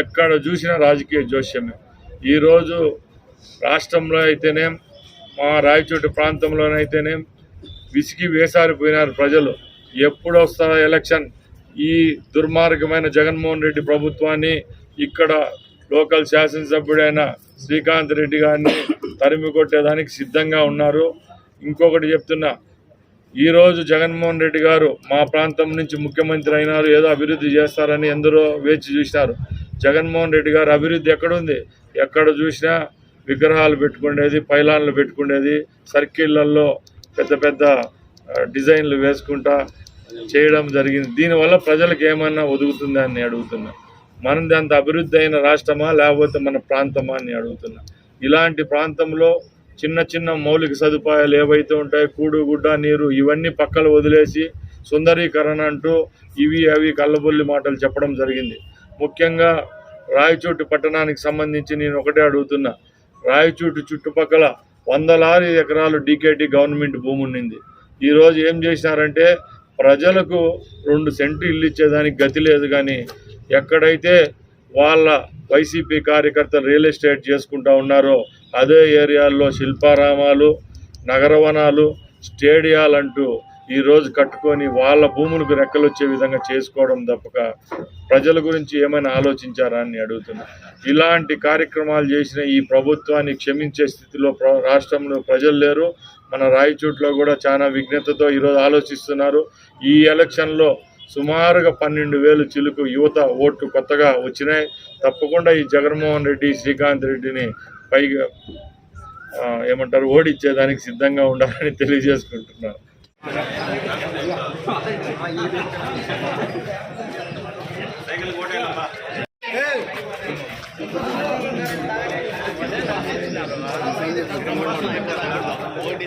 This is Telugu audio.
ఎక్కడ చూసినా రాజకీయ జోష్యమే ఈరోజు రాష్ట్రంలో అయితేనేం మా రాయచోటి ప్రాంతంలోనైతేనేం విసిగి వేసారిపోయినారు ప్రజలు. ఎప్పుడు వస్తారో ఎలక్షన్. ఈ దుర్మార్గమైన జగన్మోహన్ రెడ్డి ప్రభుత్వాన్ని ఇక్కడ లోకల్ శాసనసభ్యుడైన శ్రీకాంత్ రెడ్డి గారిని తరిమి కొట్టేదానికి సిద్ధంగా ఉన్నారు. ఇంకొకటి చెప్తున్నా ఈరోజు జగన్మోహన్ రెడ్డి గారు మా ప్రాంతం నుంచి ముఖ్యమంత్రి అయినారు ఏదో అభివృద్ధి చేస్తారని ఎందరో వేచి చూసినారు. జగన్మోహన్ రెడ్డి గారు అభివృద్ధి ఎక్కడుంది? ఎక్కడ చూసినా విగ్రహాలు పెట్టుకునేది పైలాన్లు పెట్టుకునేది సర్కిళ్ళలో పెద్ద పెద్ద డిజైన్లు వేసుకుంటా చేయడం జరిగింది. దీనివల్ల ప్రజలకు ఏమన్నా ఒదుగుతుందా అని అడుగుతున్నా. మనది అంత అభివృద్ధి అయిన రాష్ట్రమా లేకపోతే మన ప్రాంతమా అని అడుగుతున్నా. ఇలాంటి ప్రాంతంలో చిన్న చిన్న మౌలిక సదుపాయాలు ఏవైతే ఉంటాయో కూడు గుడ్డ నీరు ఇవన్నీ పక్కలు వదిలేసి సుందరీకరణ అంటూ ఇవి అవి కళ్ళబొల్లి మాటలు చెప్పడం జరిగింది. ముఖ్యంగా రాయచోటు పట్టణానికి సంబంధించి నేను ఒకటే అడుగుతున్నా. రాయచోటు చుట్టుపక్కల వందలాది ఎకరాలు డీకేటీ గవర్నమెంట్ భూమి ఉండింది ఈరోజు ఏం చేసినారంటే ప్రజలకు రెండు సెంట్లు ఇల్లు ఇచ్చేదానికి గతి లేదు కానీ ఎక్కడైతే వాళ్ళ వైసీపీ కార్యకర్తలు రియల్ ఎస్టేట్ చేసుకుంటా ఉన్నారో అదే ఏరియాల్లో శిల్పారామాలు నగరవనాలు స్టేడియాలంటూ ఈరోజు కట్టుకొని వాళ్ళ భూములకు రెక్కలు వచ్చే విధంగా చేసుకోవడం తప్పక ప్రజల గురించి ఏమైనా ఆలోచించారా అని అడుగుతున్నా. ఇలాంటి కార్యక్రమాలు చేసిన ఈ ప్రభుత్వాన్ని క్షమించే స్థితిలో ప్ర- రాష్ట్రంలో ప్రజలు లేరు. మన రాయచోట్లో కూడా చాలా విఘ్నతతో ఈరోజు ఆలోచిస్తున్నారు. ఈ ఎలక్షన్లో సుమారుగా పన్నెండు వేలు చిలుకు యువత ఓట్లు కొత్తగా వచ్చినాయి. తప్పకుండా ఈ జగన్మోహన్ రెడ్డి శ్రీకాంత్ రెడ్డిని పైగా ఏమంటారు ఓడిచ్చేదానికి సిద్ధంగా ఉండాలని சைக்கிள் ஓட்டையிலப்பா ஓட்டி